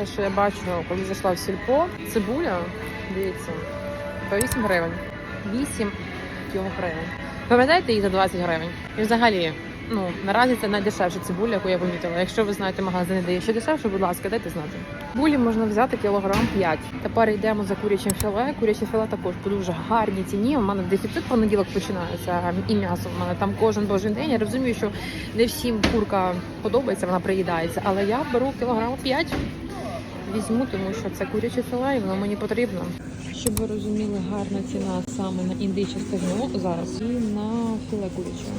найдешевше, що я бачу, коли зайшла в сільпо, цибуля, дивіться, по 8 гривень. 8 гривень. Пам'ятаєте її за 20 гривень? І взагалі, ну наразі це найдешевша цибуля, яку я помітила. Якщо ви знаєте магазини, де є ще дешевше, будь ласка, дайте знати. Булі можна взяти кілограм 5. Тепер йдемо за курячим філе. Куряче філе також по дуже гарній ціні. У мене дефіцит понеділок починається і м'ясо. У мене там кожен божий день. Я розумію, що не всім курка подобається, вона приїдається. Але я беру кілограм 5. Візьму, тому що це куряче філе, і воно мені потрібно. Щоб ви розуміли, гарна ціна саме на індиче стегно зараз і на філе курячого.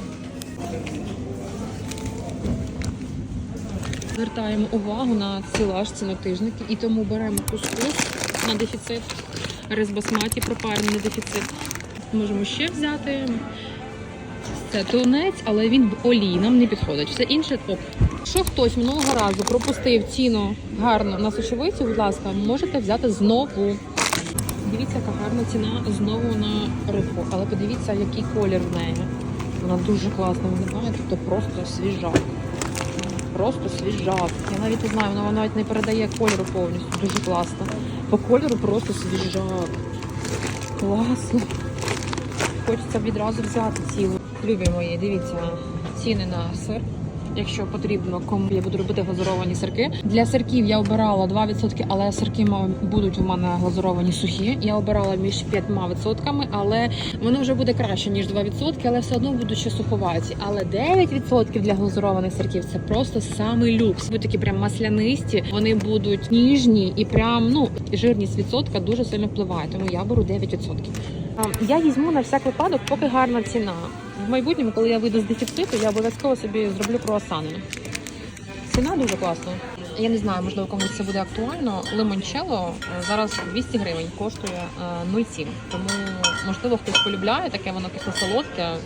Звертаємо увагу на силаж цінотижники і тому беремо кускус на дефіцит, рис басматі пропарений на дефіцит. Можемо ще взяти. Це тунець, але він в олії нам не підходить. Все інше топ. Якщо хтось минулого разу пропустив ціну гарно на сушовицю, будь ласка, можете взяти знову. Дивіться, яка гарна ціна знову на рибу. Але подивіться, який колір в неї. Вона дуже класно виглядає, тобто просто свіжак. Просто свіжак. Я навіть не знаю, вона навіть не передає кольору повністю. Дуже класно. По кольору просто свіжак. Класно. Хочеться відразу взяти цілу. Любі мої, дивіться, ціни на сир. Якщо потрібно, кому я буду робити глазуровані сирки. Для сирків я обирала 2%, але сирки будуть у мене глазуровані сухі. Я обирала між 5%, але воно вже буде краще, ніж 2%, але все одно будуть ще суховаті. Але 9% для глазурованих сирків це просто самий люкс. Будуть такі прям маслянисті, вони будуть ніжні і прям ну жирність відсотка дуже сильно впливає. Тому я беру 9%. А, Я візьму на всяк випадок, поки гарна ціна. В майбутньому, коли я вийду з дефіциту, я обов'язково собі зроблю круасани. Ціна дуже класна. Я не знаю, можливо, комусь це буде актуально. Лимончелло е, зараз 200 гривень коштує е, 0,7. Тому, можливо, хтось полюбляє таке, воно кисло-солодке,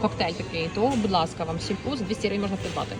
коктейль такий, то, будь ласка, вам сільпу за 200 гривень можна придбати.